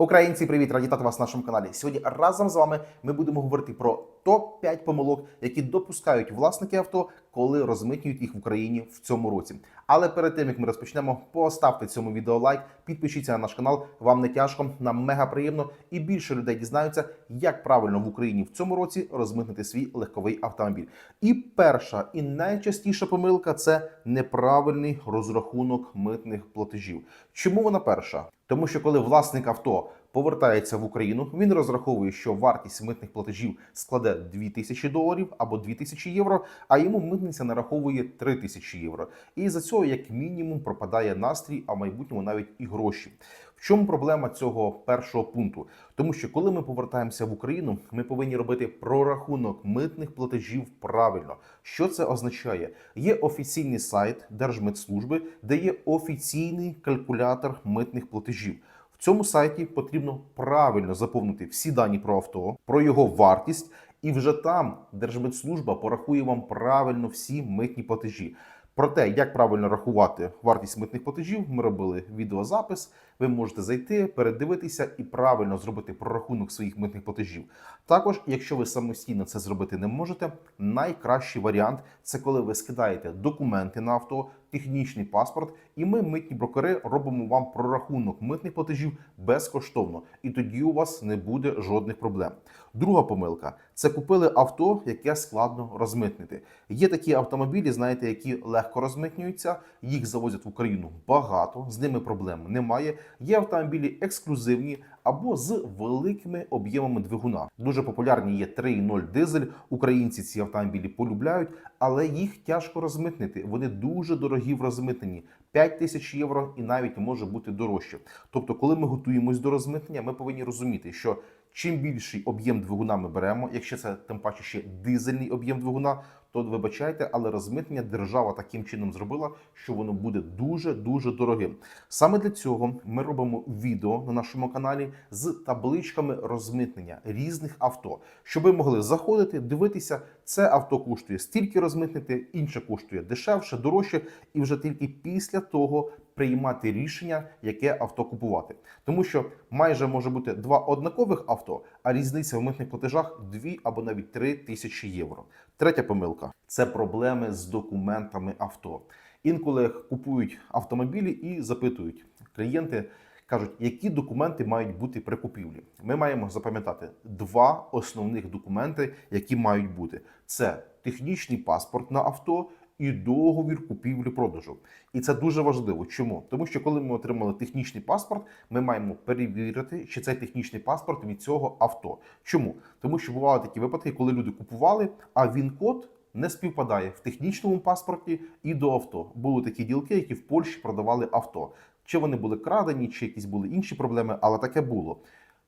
Українці, привіт! Раді вас на нашому каналі. Сьогодні разом з вами ми будемо говорити про топ-5 помилок, які допускають власники авто, коли розмитнюють їх в Україні в цьому році. Але перед тим як ми розпочнемо, поставте цьому відео лайк, підпишіться на наш канал. Вам не тяжко, нам мега приємно і більше людей дізнаються, як правильно в Україні в цьому році розмитнити свій легковий автомобіль. І перша і найчастіша помилка це неправильний розрахунок митних платежів. Чому вона перша? Тому що коли власник авто повертається в Україну, він розраховує, що вартість митних платежів складе 2000 доларів або 2000 євро, а йому митниця нараховує 3000 євро. І за цього як мінімум пропадає настрій, а в майбутньому навіть і гроші. В чому проблема цього першого пункту? Тому що коли ми повертаємося в Україну, ми повинні робити прорахунок митних платежів правильно. Що це означає? Є офіційний сайт Держмитслужби, де є офіційний калькулятор митних платежів. В цьому сайті потрібно правильно заповнити всі дані про авто, про його вартість, і вже там Держмитслужба порахує вам правильно всі митні платежі. Про те, як правильно рахувати вартість митних платежів, ми робили відеозапис. Ви можете зайти, передивитися і правильно зробити прорахунок своїх митних платежів. Також, якщо ви самостійно це зробити не можете, найкращий варіант це коли ви скидаєте документи на авто, технічний паспорт, і ми, митні брокери, робимо вам прорахунок митних платежів безкоштовно, і тоді у вас не буде жодних проблем. Друга помилка це купили авто, яке складно розмитнити. Є такі автомобілі, знаєте, які легко розмитнюються, їх завозять в Україну багато, з ними проблем немає. Є автомобілі ексклюзивні або з великими об'ємами двигуна. Дуже популярні є 3.0 дизель. Українці ці автомобілі полюбляють, але їх тяжко розмитнити. Вони дуже дорогі в розмитненні. 5 тисяч євро і навіть може бути дорожче. Тобто, коли ми готуємось до розмитнення, ми повинні розуміти, що чим більший об'єм двигуна ми беремо, якщо це тим паче ще дизельний об'єм двигуна, то вибачайте, але розмитнення держава таким чином зробила, що воно буде дуже дуже дорогим. Саме для цього ми робимо відео на нашому каналі з табличками розмитнення різних авто, щоб ви могли заходити, дивитися, це авто коштує стільки розмитнити, інше коштує дешевше, дорожче, і вже тільки після того приймати рішення, яке авто купувати. Тому що майже може бути два однакових авто, а різниця в митних платежах 2 або навіть 3 тисячі євро. Третя помилка це проблеми з документами авто. Інколи купують автомобілі і запитують клієнти. Кажуть, які документи мають бути при купівлі. Ми маємо запам'ятати два основних документи, які мають бути: це технічний паспорт на авто і договір купівлі-продажу. І це дуже важливо. Чому? Тому що коли ми отримали технічний паспорт, ми маємо перевірити, чи цей технічний паспорт від цього авто. Чому? Тому що бували такі випадки, коли люди купували, а він-код не співпадає в технічному паспорті і до авто. Були такі ділки, які в Польщі продавали авто. Чи вони були крадені, чи якісь були інші проблеми, але таке було.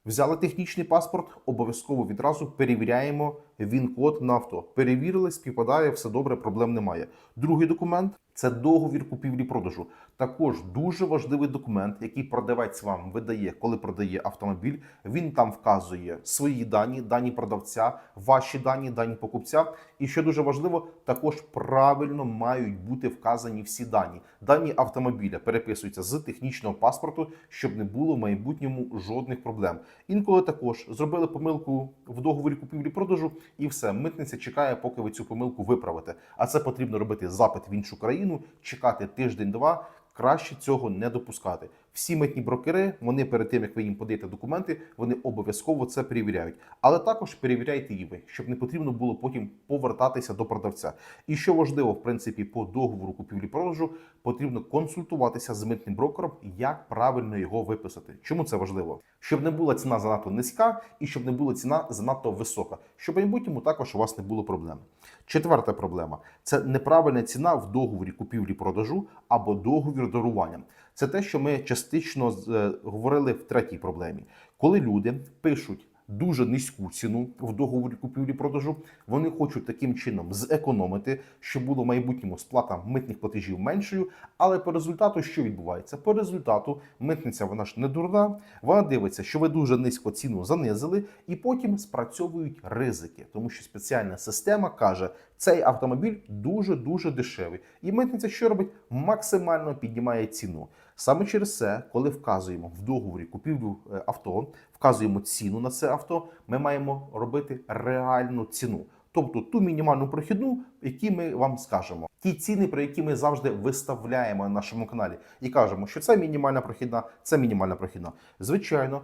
Взяли технічний паспорт, обов'язково відразу перевіряємо він-код на авто. Перевірили, співпадає, все добре, проблем немає. Другий документ це договір купівлі-продажу. Також дуже важливий документ, який продавець вам видає, коли продає автомобіль. Він там вказує свої дані, дані продавця, ваші дані, дані покупця. І що дуже важливо, також правильно мають бути вказані всі дані. Дані автомобіля переписуються з технічного паспорту, щоб не було в майбутньому жодних проблем. Інколи також зробили помилку в договорі купівлі-продажу, і все, митниця чекає, поки ви цю помилку виправите. А це потрібно робити запит в іншу країну, чекати тиждень-два. Краще цього не допускати. Всі митні брокери, вони перед тим як ви їм подаєте документи, вони обов'язково це перевіряють. Але також перевіряйте і ви, щоб не потрібно було потім повертатися до продавця. І що важливо, в принципі, по договору купівлі-продажу потрібно консультуватися з митним брокером, як правильно його виписати. Чому це важливо? Щоб не була ціна занадто низька і щоб не була ціна занадто висока, щоб в майбутньому також у вас не було проблем. Четверта проблема це неправильна ціна в договорі купівлі-продажу або договір дарування. Це те, що ми частично е, говорили в третій проблемі. Коли люди пишуть дуже низьку ціну в договорі купівлі-продажу, вони хочуть таким чином зекономити, щоб було в майбутньому сплата митних платежів меншою. Але по результату що відбувається? По результату митниця вона ж не дурна, вона дивиться, що ви дуже низько ціну занизили, і потім спрацьовують ризики, тому що спеціальна система каже, цей автомобіль дуже дуже дешевий. І митниця що робить? Максимально піднімає ціну. Саме через це, коли вказуємо в договорі купівлю е, авто, вказуємо ціну на це авто, ми маємо робити реальну ціну. Тобто ту мінімальну прохідну, які ми вам скажемо. Ті ціни, про які ми завжди виставляємо на нашому каналі, і кажемо, що це мінімальна прохідна, це мінімальна прохідна. Звичайно,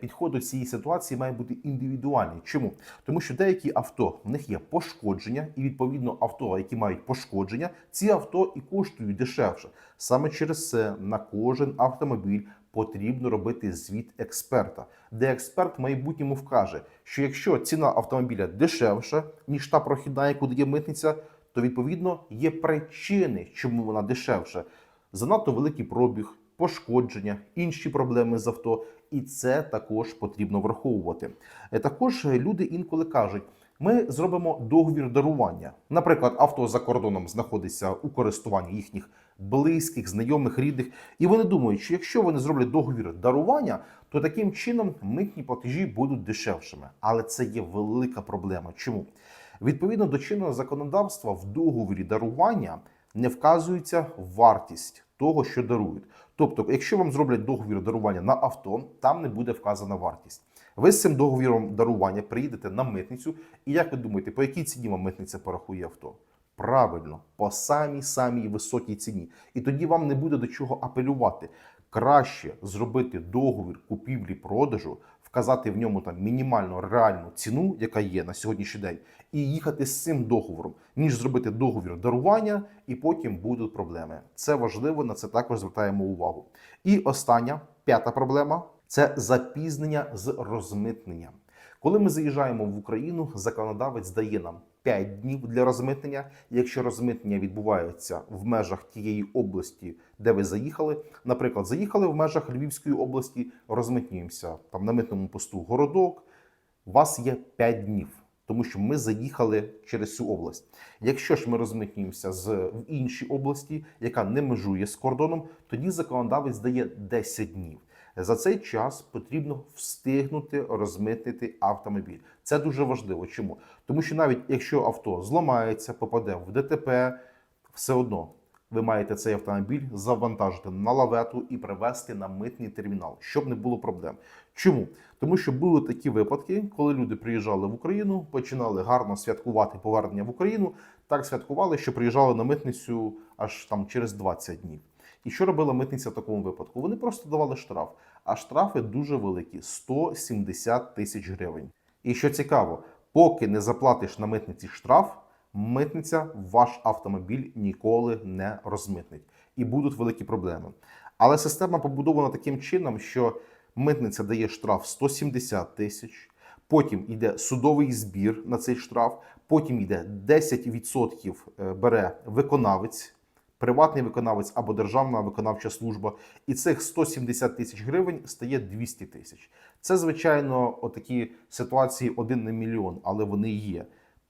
підход до цієї ситуації має бути індивідуальний. Чому? Тому що деякі авто в них є пошкодження, і відповідно авто, які мають пошкодження, ці авто і коштують дешевше. Саме через це на кожен автомобіль потрібно робити звіт експерта, де експерт в майбутньому вкаже, що якщо ціна автомобіля дешевша, ніж та прохідна, яку дає митниця, то відповідно є причини, чому вона дешевша. Занадто великий пробіг, пошкодження, інші проблеми з авто, і це також потрібно враховувати. Е, Також е, люди інколи кажуть. Ми зробимо договір дарування. Наприклад, авто за кордоном знаходиться у користуванні їхніх близьких, знайомих, рідних, і вони думають, що якщо вони зроблять договір дарування, то таким чином митні платежі будуть дешевшими. Але це є велика проблема. Чому? Відповідно до чинного законодавства в договорі дарування не вказується вартість того, що дарують. Тобто, якщо вам зроблять договір дарування на авто, там не буде вказана вартість. Ви з цим договіром дарування приїдете на митницю, і як ви думаєте, по якій ціні вам митниця порахує авто? Правильно, по самій самій високій ціні. І тоді вам не буде до чого апелювати. Краще зробити договір купівлі-продажу, вказати в ньому там мінімальну реальну ціну, яка є на сьогоднішній день, і їхати з цим договором, ніж зробити договір дарування, і потім будуть проблеми. Це важливо, на це також звертаємо увагу. І остання п'ята проблема це запізнення з розмитненням. Коли ми заїжджаємо в Україну, законодавець дає нам 5 днів для розмитнення. Якщо розмитнення відбувається в межах тієї області, де ви заїхали, наприклад, заїхали в межах Львівської області, розмитнюємося там на митному посту городок. У вас є 5 днів, тому що ми заїхали через цю область. Якщо ж ми розмитнюємося з в іншій області, яка не межує з кордоном, тоді законодавець дає 10 днів. За цей час потрібно встигнути розмитнити автомобіль. Це дуже важливо. Чому? Тому що навіть якщо авто зламається, попаде в ДТП, все одно ви маєте цей автомобіль завантажити на лавету і привезти на митний термінал, щоб не було проблем. Чому? Тому що були такі випадки, коли люди приїжджали в Україну, починали гарно святкувати повернення в Україну. Так святкували, що приїжджали на митницю аж там через 20 днів. І що робила митниця в такому випадку? Вони просто давали штраф. А штрафи дуже великі 170 тисяч гривень. І що цікаво, поки не заплатиш на митниці штраф, митниця ваш автомобіль ніколи не розмитнить. І будуть великі проблеми. Але система побудована таким чином, що митниця дає штраф 170 тисяч, потім йде судовий збір на цей штраф, потім йде 10% е, бере виконавець приватний виконавець або державна виконавча служба, і цих 170 тисяч гривень стає 200 тисяч. Це, звичайно, отакі ситуації один на мільйон, але вони є.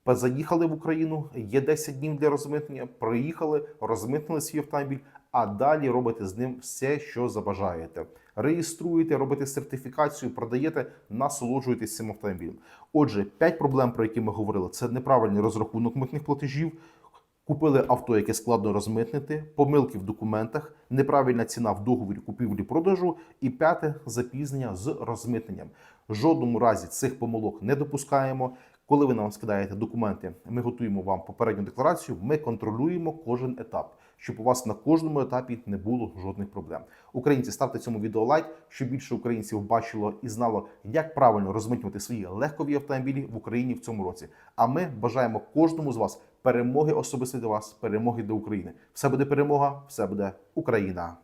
Заїхали в Україну, є 10 днів для розмитнення, приїхали, розмитнили свій автомобіль, а далі робите з ним все, що забажаєте. Реєструєте, робите сертифікацію, продаєте, насолоджуєтесь цим автомобілем. Отже, 5 проблем, про які ми говорили, це неправильний розрахунок митних платежів. Купили авто, яке складно розмитнити, помилки в документах, неправильна ціна в договорі купівлі-продажу і п'яте запізнення з розмитненням. В жодному разі цих помилок не допускаємо. Коли ви нам скидаєте документи, ми готуємо вам попередню декларацію. Ми контролюємо кожен етап, щоб у вас на кожному етапі не було жодних проблем. Українці, ставте цьому відео лайк, щоб більше українців бачило і знало, як правильно розмитнювати свої легкові автомобілі в Україні в цьому році. А ми бажаємо кожному з вас перемоги особисто для вас, перемоги для України. Все буде перемога, все буде Україна.